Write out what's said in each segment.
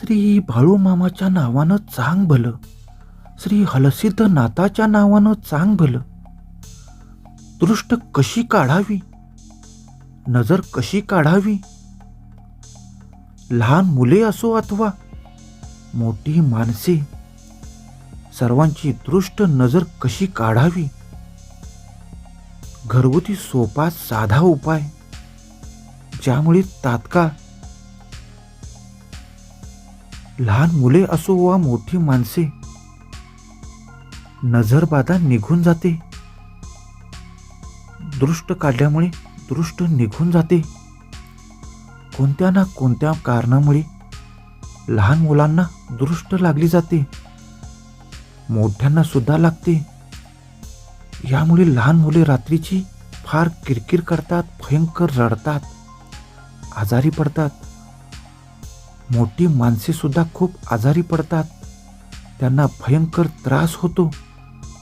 श्री बाळूमामाच्या नावानं चांग भलं. श्री हलसिद्ध नाथाच्या नावानं चांग भलं. दृष्ट कशी काढावी? नजर कशी काढावी? लहान मुले असो अथवा मोठी माणसे सर्वांची दृष्ट नजर कशी काढावी? घरगुती सोपा साधा उपाय ज्यामुळे तात्काळ लहान मुले असो वा मोठी माणसे नजरबाधा निघून जाते. दृष्ट काढल्यामुळे दृष्ट निघून जाते. कोणत्या ना कोणत्या कारणामुळे लहान मुलांना दृष्ट लागली जाते. मोठ्यांना सुद्धा लागते. यामुळे लहान मुले रात्रीची फार किरकिर करतात भयंकर रडतात आजारी पडतात. मोठी माणसे सुद्धा खूप आजारी पडतात. त्यांना भयंकर त्रास होतो.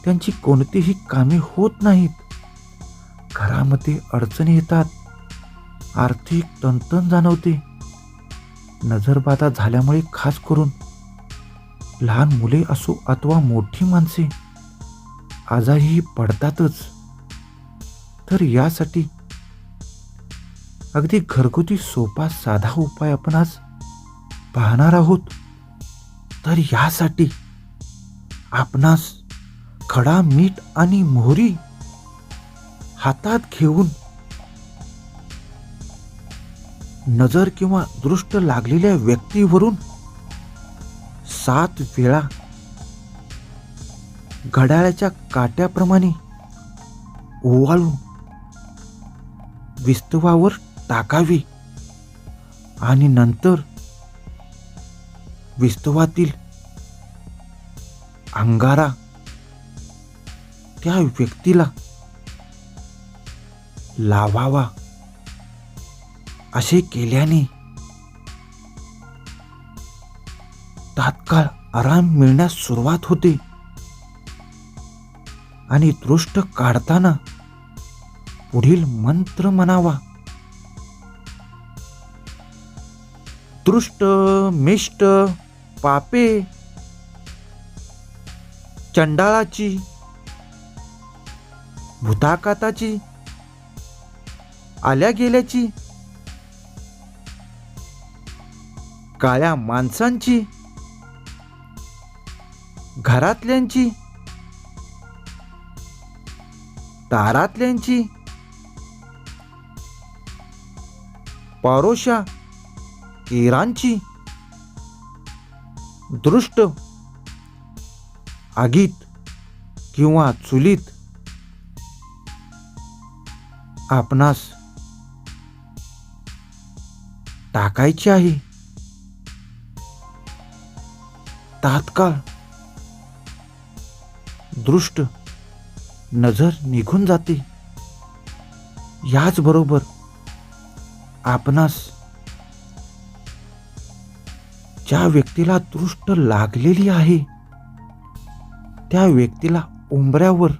त्यांची कोणतीही कामे होत नाहीत. घरामध्ये अडचणी येतात. आर्थिक तणतण जाणवते. नजरबाधा झाल्यामुळे खास करून. लहान मुले असो अथवा मोठी माणसे आजारीही पडतातच. तर यासाठी अगदी घरगुती सोपा साधा उपाय आपण आज पाहणार आहोत. तर यासाठी आपणास खडा मीठ आणि मोहरी हातात घेऊन नजर किंवा दृष्ट लागलेल्या व्यक्तीवरून सात वेळा घड्याळाच्या काट्याप्रमाणे ओवाळून विस्तवावर टाकावी आणि नंतर विस्तवातील अंगारा त्या व्यक्तीला लावावा असे केल्याने तात्काळ आराम मिळण्यास सुरुवात होते. आणि दृष्ट काढताना पुढील मंत्र म्हणावा. दृष्ट मिष्ट पापे चंडाळाची. भूताकाताची. आल्या गेल्याची. काळ्या माणसांची. घरातल्यांची. दारातल्यांची पारोशा इराणची. दृष्ट आगीत किंवा चुलीत आपणास टाकायची आहे. तात्काळ दृष्ट नजर निघून जाते. याचबरोबर आपणास ज्या व्यक्तीला दृष्ट लागलेली आहे त्या व्यक्तीला उंबऱ्यावर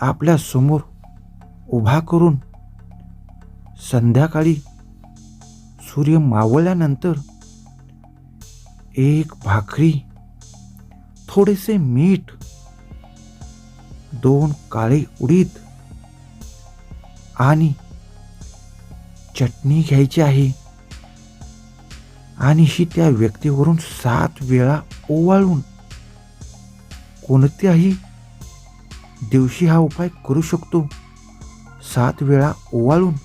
आपल्यासमोर उभा करून संध्याकाळी सूर्य मावळल्यानंतर एक भाकरी थोडेसे मीठ दोन काळे उडीद आणि चटणी घ्यायची आहे. आणि ही त्या व्यक्तीवरून सात वेळा ओवाळून कोणत्याही दिवशी हा उपाय करू शकतो. सात वेळा ओवाळून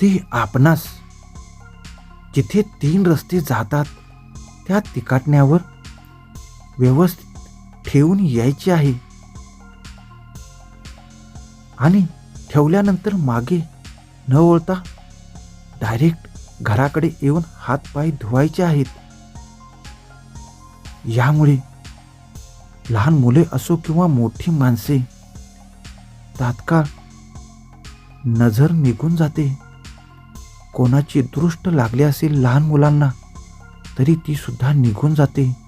ती आपणास जिथे तीन रस्ते जातात त्या तिकाटण्यावर व्यवस्थित ठेवून यायची आहे. आणि ठेवल्यानंतर मागे न वळता डायरेक्ट घराकडे येऊन हातपाय धुवायचे आहेत. यामुळे लहान मुले असो किंवा मोठी माणसे तात्काळ नजर निघून जाते. कोणाची दृष्ट लागली असेल लहान मुलांना तरी ती सुद्धा निघून जाते.